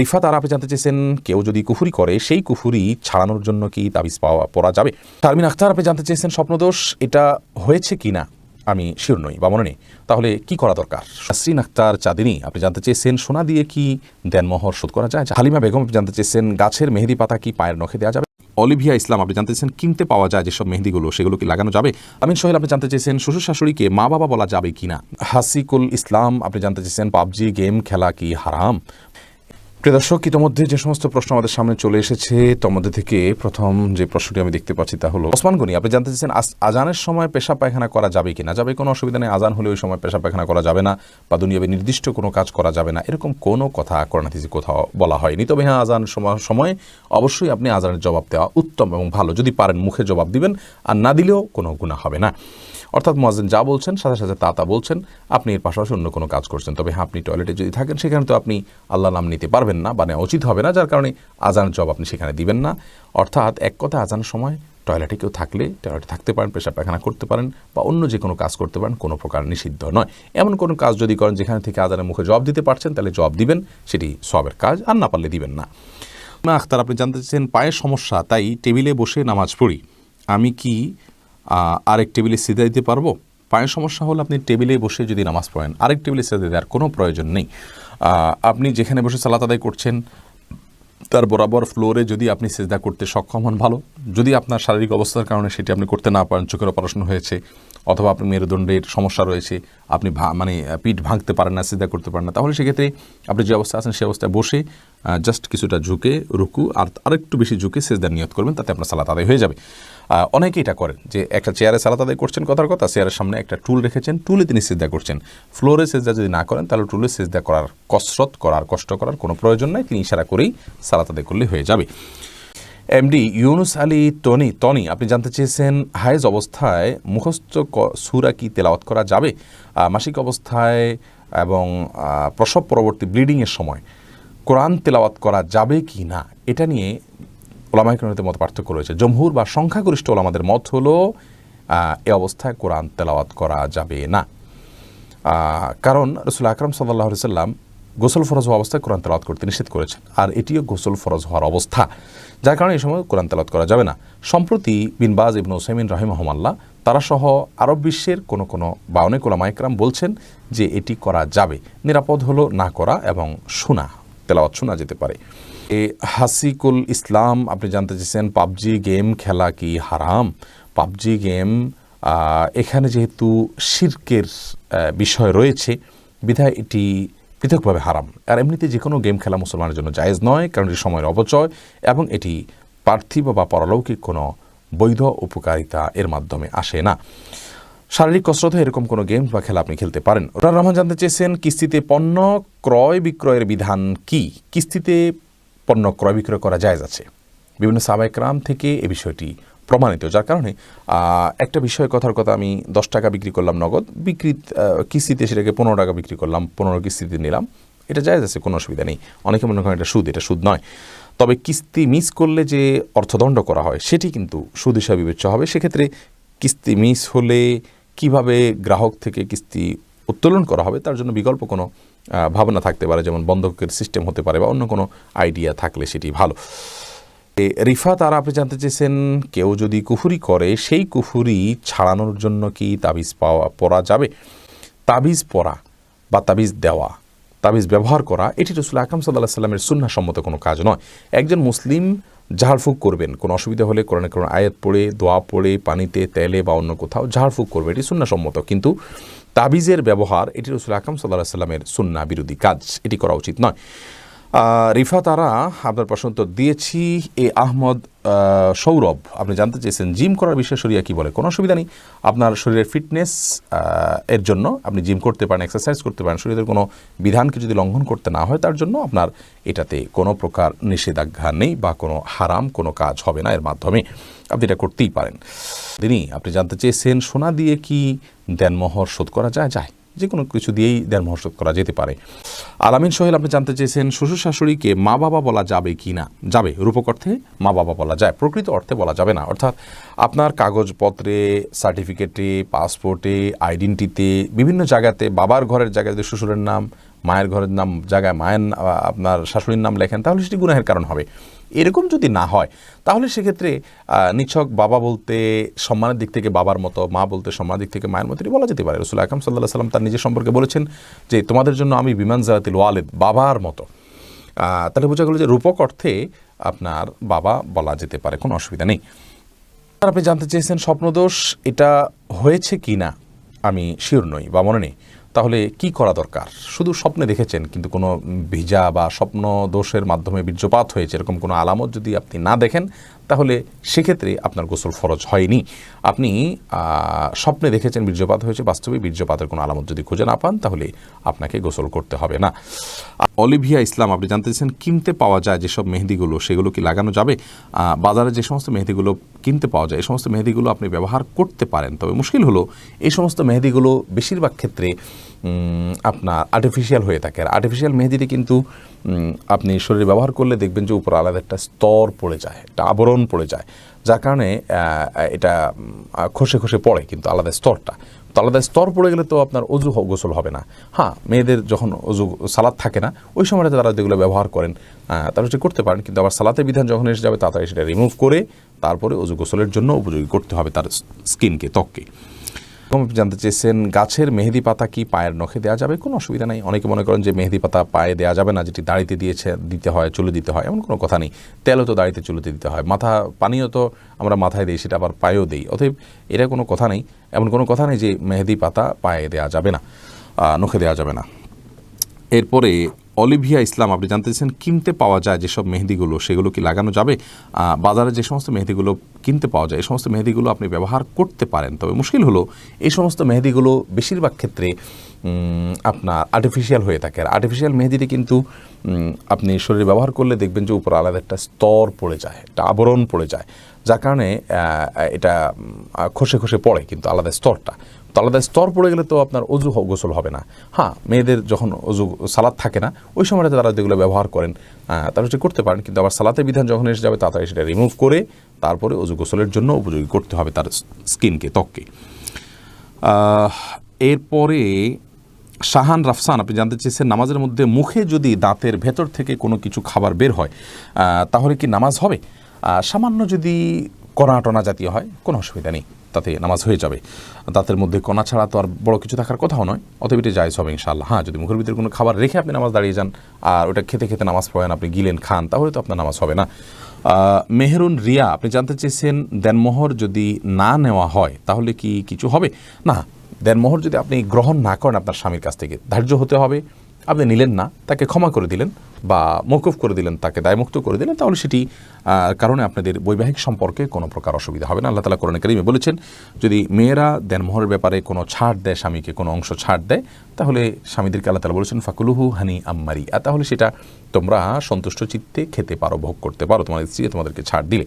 রিফাত, আর আপনি জানতে চেয়েছেন, কেউ যদি কুফুরি করে, সেই কুফুরি ছাড়ানোর জন্য কি তাবিজ পাওয়া, পড়া যাবে? তারমিন আখতার, আপনি জানতে চেয়েছেন স্বপ্নদোষ, এটা হয়েছে কি না? আমি শিওর নই, বা মনে নেই। তাহলে কি করা দরকার? নাসরিন আক্তার চাঁদিনী, আপনি জানতে চেয়েছেন, সোনা দিয়ে কি দেনমোহর শোধ করা যায়? হালিমা বেগম, আপনি জানতে চেয়েছেন, গাছের মেহেদি পাতা কি পায়ের নখে দেওয়া যাবে? অলিভিয়া ইসলাম, আপনি জানতে চেয়েছেন, কিনতে পাওয়া যায় যেসব মেহেদিগুলো, সেগুলো কি লাগানো যাবে? আমিন সোহেল, আপনি জানতে চেয়েছেন, শ্বশুর শাশুড়িকে মা বাবা বলা যাবে কিনা হাসিকুল ইসলাম, আপনি জানতে চেয়েছেন, পাবজি গেম খেলা কি হারাম? প্রিয় ইতিমধ্যে যে সমস্ত প্রশ্ন আমাদের সামনে চলে এসেছে মধ্যে থেকে প্রথম যে প্রশ্নটি আমি দেখতে পাচ্ছি তা হলো, ওসমান গনি, আপনি জানতে চাইছেন আজ- আজানের সময় পেশা পায়খানা করা যাবে কি না যাবে কোনো অসুবিধা নেই, আজান হলে ওই সময় পেশা পায়খানা করা যাবে না বা দুনিয়াবে নির্দিষ্ট কোনো কাজ করা যাবে না। এরকম কোনো কথা করোনাথিজি কোথাও বলা হয়নি। তবে হ্যাঁ আজান সময় অবশ্যই আপনি আজানের জবাব দেওয়া উত্তম এবং ভালো। যদি পারেন, মুখে জবাব দিবেন, আর না দিলেও কোনো গুণা হবে না। অর্থাৎ মোয়াজিন যা বলছেন, সাথে সাথে তা তা বলছেন। আপনি এর পাশাপাশি অন্য কোনো কাজ করছেন। তবে হ্যাঁ আপনি টয়লেটে যদি থাকেন, সেখানে তো আপনি আল্লাহ নাম নিতে পারবেন না বা উচিত হবে না। যার কারণে আজান জব আপনি সেখানে দিবেন না। অর্থাৎ এক কথা আজানের সময় টয়লেটে কেউ থাকলে, টয়লেটে থাকতে পারেন পেশা পায়খানা করতে পারেন বা অন্য যে কোনো কাজ করতে পারেন, কোনো প্রকার নিষিদ্ধ নয়। এমন কোনো কাজ যদি করেন যেখানে থেকে আজানের মুখে জব দিতে পারছেন, তাহলে জব দিবেন, সেটি সবের কাজ, আর না পারলে দিবেন না। আখতার, আপনি জানতে চাচ্ছেন পায়ের সমস্যা, তাই টেবিলে বসে নামাজ পড়ি। আমি কি আরেক টেবিলে সিধা দিতে পারব? পায়ের সমস্যা হলে আপনি টেবিলে বসে যদি নামাজ পড়েন, আরেক টেবিলে সিধা দেওয়ার কোনো প্রয়োজন নেই। আপনি যেখানে বসে সালাত আদায় করছেন, তার বরাবর ফ্লোরে যদি আপনি সেজদা করতে সক্ষম হন ভালো। যদি আপনার শারীরিক অবস্থার কারণে সেটি আপনি করতে না পারেন, চোখের অপারেশন হয়েছে, অথবা আপনি মেরুদণ্ডের সমস্যা রয়েছে, আপনি মানে পিঠ ভাঙতে পারেন না সিদ্ধা করতে পারেন না, তাহলে সেক্ষেত্রে আপনি যে অবস্থা আছেন সেই অবস্থায় বসে জাস্ট কিছুটা ঝুঁকে, রুকু, আর আরেকটু বেশি ঝুঁকে সেজদার নিয়ত করবেন, তাতে আপনার সালাত আদায় হয়ে যাবে। আহ, অনেকে এটা করেন যে একটা চেয়ারে সালাত আদায় করছেন কথার কথা চেয়ারের সামনে একটা টুল রেখেছেন টুলে তিনি সিদ্ধা করছেন। ফ্লোরে সেজদা যদি না করেন তাহলে টুলে সেজদা করার কসরত করার কষ্ট করার কোনো প্রয়োজন নাই তিনি ইশারা করেই সালাত আদায় করলে হয়ে যাবে। MD Yunus Ali Tony Tony আপনি জানতে চেয়েছেন হায়েজ অবস্থায় মুখস্থ সূরা কি তেলাওয়াত করা যাবে? মাসিক অবস্থায় এবং প্রসব পরবর্তী ব্লিডিংয়ের সময় কোরআন তেলাওয়াত করা যাবে কি না? এটা নিয়ে ওলামাইকরণের মত পার্থক্য রয়েছে। জমহুর বা সংখ্যাগরিষ্ঠ ওলামাদের মত হলো এ অবস্থায় কোরআন তেলাওয়াত করা যাবে না। কারণ রসুল আকরম সাল্লাহ সাল্লাম গোসল ফরজ হওয়া অবস্থায় কোরআন তেলাওয়াত করতে নিষেধ করেছেন। আর এটিও গোসল ফরজ হওয়ার অবস্থা। যার কারণে এই সময় কোরআন তেলাওয়াত করা যাবে না। সম্প্রতি বিনবাজ ইবনু ওসাইমিন রহিমহমাল্লাহ, তারা সহ আরব বিশ্বের কোনো কোনো বা অনেক ওলামা ইকরাম বলছেন যে এটি করা যাবে। নিরাপদ হলো না করা এবং শোনা, তেলাওয়াত শোনা যেতে পারে। এ হাসিকুল ইসলাম, আপনি জানতে চেয়েছেন পাবজি গেম খেলা কি হারাম? পাবজি গেম এখানে যেহেতু শির্কের বিষয় রয়েছে, বিধায় এটি পৃথকভাবে হারাম। আর এমনিতে যে কোনো গেম খেলা মুসলমানের জন্য জায়েজ নয়, কারণ এটি সময়ের অপচয় এবং এটি পার্থিব বা পরলৌকিক কোনো বৈধ উপকারিতা এর মাধ্যমে আসে না। শারীরিক কসরতে এরকম কোনো গেম বা খেলা আপনি খেলতে পারেন। রহমান জানতে চেয়েছেন, কিস্তিতে পণ্য ক্রয় বিক্রয়ের বিধান কি? কিস্তিতে পণ্য ক্রয় বিক্রয় করা জায়েজ আছে। বিভিন্ন সাবাইকরাম থেকে এ বিষয়টি প্রমাণিত, যার কারণে একটা বিষয় কথার কথা আমি দশ টাকা বিক্রি করলাম নগদ বিক্রি কিস্তিতে সেটাকে পনেরো টাকা বিক্রি করলাম, পনেরো কিস্তিতে নিলাম। এটা জায়েজ আছে, কোনো অসুবিধা নেই। অনেকে মনে করেন এটা সুদ এটা সুদ নয়। তবে কিস্তি মিস করলে যে অর্থদণ্ড করা হয়, সেটি কিন্তু সুদ হিসাবে বিবেচ্য হবে। সেক্ষেত্রে কিস্তি মিস হলে কীভাবে গ্রাহক থেকে কিস্তি উত্তোলন করা হবে তার জন্য বিকল্প কোনো ভাবনা থাকতে পারে যেমন বন্ধকের সিস্টেম হতে পারে বা অন্য কোনো আইডিয়া থাকলে সেটি ভালো। এ, রিফাত আর আপনি জানতে চেয়েছেন কেউ যদি কুফুরি করে সেই কুফুরি ছাড়ানোর জন্য কি তাবিজ পাওয়া পরা যাবে? তাবিজ পরা বা তাবিজ দেওয়া তাবিজ ব্যবহার করা এটি রসুল আকাম সাল্লাহ সাল্লামের সুন্না সম্মত কোনো কাজ নয়। একজন মুসলিম ঝাড়ফুঁক করবেন কোনো অসুবিধা হলে কোরআনে কোনো আয়াত পড়ে দোয়া পড়ে পানিতে তেলে বা অন্য কোথাও ঝাড়ফুঁক করবে এটি সুন্না সম্মত। কিন্তু তাবিজের ব্যবহার এটি রসুল আকাম সাল্লাহ সাল্লামের সুন্না বিরোধী কাজ। এটি করা উচিত নয়। রিফা তারা আপনার প্রশ্ন উত্তর দিয়েছি। এ আহমদ সৌরভ, আপনি জানতে চেয়েছেন, জিম করার বিষয়ে শরিয়া কি বলে? কোনো অসুবিধা নেই। আপনার শরীরের ফিটনেস এর জন্য আপনি জিম করতে পারেন, এক্সারসাইজ করতে পারেন, শরীরের কোনো বিধানকে যদি লঙ্ঘন করতে না হয়, তার জন্য আপনার এটাতে কোনো প্রকার নিষেধাজ্ঞা নেই বা কোনো হারাম কোনো কাজ হবে না। এর মাধ্যমে আপনি এটা করতেই পারেন। তিনি, আপনি জানতে চেয়েছেন, সোনা দিয়ে কি দেনমোহর শোধ করা যায়? যায়। যে কোনো কিছু দিয়েই দেন শোধ করা যেতে পারে। আলামিন সোহেল, আপনি জানতে চেয়েছেন শ্বশুর শাশুড়িকে মা বাবা বলা যাবে কি না? যাবে, রূপক অর্থে মা বাবা বলা যায়, প্রকৃত অর্থে বলা যাবে না। অর্থাৎ আপনার কাগজপত্রে, সার্টিফিকেটে, পাসপোর্টে আইডেন্টিতে বিভিন্ন জায়গাতে বাবার ঘরের জায়গায় যদি শ্বশুরের নাম, মায়ের ঘরের নাম, জায়গায় মায়ের আপনার শাশুড়ির নাম লেখেন, তাহলে সেটি গুনাহের কারণ হবে। এরকম যদি না হয়, তাহলে সেক্ষেত্রে নিছক বাবা বলতে সম্মানের দিক থেকে বাবার মতো, মা বলতে সম্মানের দিক থেকে মায়ের মতো বলা যেতে পারে। রসুল আকরম সাল্লাহ সাল্লাম তার নিজের সম্পর্কে বলেছেন যে, তোমাদের জন্য আমি বিমান জারাতিল ওয়ালেদ, বাবার মতো। তাহলে বোঝা গেল যে রূপক অর্থে আপনার বাবা বলা যেতে পারে, কোনো অসুবিধা নেই। আপনি জানতে চেয়েছেন স্বপ্নদোষ, এটা হয়েছে কি না? আমি শিওর নই বা মনে নেই। তাহলে কি করা দরকার? শুধু স্বপ্নে দেখেছেন, কিন্তু কোনো ভিজা বা স্বপ্ন দোষের মাধ্যমে বীর্যপাত হয়েছে, এরকম কোনো আলামত যদি আপনি না দেখেন তাহলে সেক্ষেত্রে আপনার গোসল ফরজ হয়নি। আপনি স্বপ্নে দেখেছেন বীর্যপাত হয়েছে, বাস্তবে বীর্যপাতের কোনো আলামত যদি খুঁজে না পান, তাহলে আপনাকে গোসল করতে হবে না। অলিভিয়া ইসলাম, আপনি জানতে চাইছেন, কিনতে পাওয়া যায় যেসব মেহেদিগুলো, সেগুলো কি লাগানো যাবে? বাজারে যে সমস্ত মেহেদিগুলো কিনতে পাওয়া যায়, এই সমস্ত মেহেদিগুলো আপনি ব্যবহার করতে পারেন। তবে মুশকিল হলো, এই সমস্ত মেহেদিগুলো বেশিরভাগ ক্ষেত্রে আপনার আর্টিফিশিয়াল হয়ে থাকে। আর আর্টিফিশিয়াল মেহেদিতে কিন্তু আপনি শরীরে ব্যবহার করলে দেখবেন যে উপর আলাদা একটা স্তর পড়ে যায়, একটা আবরণ পড়ে যায়। যার কারণে এটা খসে খসে পড়ে কিন্তু আলাদা স্তরটা। তো আলাদা স্তর পড়ে গেলে তো আপনার অজু গোসল হবে না। হ্যাঁ মেয়েদের যখন অজু, সালাদ থাকে না, ওই সময়টা তারা যেগুলো ব্যবহার করেন তারা সেটা করতে পারেন। কিন্তু আবার সালাতের বিধান যখন এসে যাবে, তাড়াতাড়ি সেটা রিমুভ করে তারপরে অজু গোসলের জন্য উপযোগী করতে হবে তার স্কিনকে ত্বককে। এবং জানতে চেয়েছেন, গাছের মেহেদি পাতা কি পায়ের নখে দেওয়া যাবে? কোনো অসুবিধা নেই। অনেকে মনে করেন যে মেহেদি পাতা পায়ে দেওয়া যাবে না, যেটি দাড়িতে দিয়েছে, দিতে হয়, চুলে দিতে হয়, এমন কোনো কথা নেই। তেলও তো দাড়িতে চুলেতে দিতে হয়। মাথা পানিও তো আমরা মাথায় দিই, সেটা আবার পায়েও দিই। অতএব এটা কোনো কথা নেই। এমন কোনো কথা নেই যে মেহেদি পাতা পায়ে দেওয়া যাবে না নখে দেওয়া যাবে না। এরপরে অলিভিয়া ইসলাম, আপনি জানতে চাইছেন কিনতে পাওয়া যায় যেসব মেহেদিগুলো, সেগুলো কি লাগানো যাবে? বাজারে যে সমস্ত মেহেদিগুলো কিনতে পাওয়া যায়, এই সমস্ত মেহেদিগুলো আপনি ব্যবহার করতে পারেন। তবে মুশকিল হলো, এই সমস্ত মেহেদিগুলো বেশিরভাগ ক্ষেত্রে আপনার আর্টিফিশিয়াল হয়ে থাকে। আর আর্টিফিশিয়াল মেহেদিতে কিন্তু আপনি শরীরে ব্যবহার করলে দেখবেন যে উপর আলাদা একটা স্তর পড়ে যায়, একটা আবরণ পড়ে যায়। যার কারণে এটা খসে খসে পড়ে কিন্তু আলাদা স্তরটা। তো আলাদা স্তর পড়ে গেলে তো আপনার অজু গোসল হবে না। হ্যাঁ মেয়েদের যখন অজু, সালাদ থাকে না, ওই সময়টা তারা যেগুলো ব্যবহার করেন তারা সেটা করতে পারেন, কিন্তু আবার সালাতের বিধান যখন এসে যাবে, তাড়াতাড়ি সেটা রিমুভ করে তারপরে অজু গোসলের জন্য উপযোগী করতে হবে তার স্কিনকে ত্বককে। এরপরে শাহান রাফসান, আপনি জানতে চেয়েছেন, নামাজের মধ্যে মুখে যদি দাঁতের ভেতর থেকে কোনো কিছু খাবার বের হয় তাহলে কি নামাজ হবে? সামান্য যদি কণা টনা জাতীয় হয়, কোনো অসুবিধা নেই। তাতে নামাজ হয়ে যাবে। দাঁতের মধ্যে কণা ছাড়া তো আর বড় কিছু থাকার কথাও নয়। অতএব এটা জায়জ হবে ইনশাআল্লাহ। হ্যাঁ যদি মুখের ভিতরে কোনো খাবার রেখে আপনি নামাজ দাঁড়িয়ে যান আর ওটা খেতে খেতে নামাজ পড়েন, আপনি গিলেন, খান, তাহলে তো আপনার নামাজ হবে না। মেহেরুন রিয়া, আপনি জানতে চেয়েছেন দেনমোহর যদি না নেওয়া হয়, তাহলে কি কিছু হবে? না, দেনমোহর যদি আপনি গ্রহণ না করেন আপনার স্বামীর কাছ থেকে, ধার্য হতে হবে। আপনি নিলেন না, তাকে ক্ষমা করে দিলেন বা মৌকুফ করে দিলেন, তাকে দায়মুক্ত করে দিলেন, তাহলে সেটি কারণে আপনাদের বৈবাহিক সম্পর্কে কোনো প্রকার অসুবিধা হবে না। আল্লাহ তালা কোরআন কারিমে বলেছেন, যদি মেয়েরা দেনমোহরের ব্যাপারে কোনো ছাড় দেয় স্বামীকে, কোনো অংশ ছাড় দেয়, তাহলে স্বামীদেরকে আল্লাহ তালা বলেছেন, ফাকুলুহু হানি আম্মারি। আর তাহলে সেটা তোমরা সন্তুষ্ট চিত্তে খেতে পারো, ভোগ করতে পারো, তোমাদের স্ত্রী তোমাদেরকে ছাড় দিলে।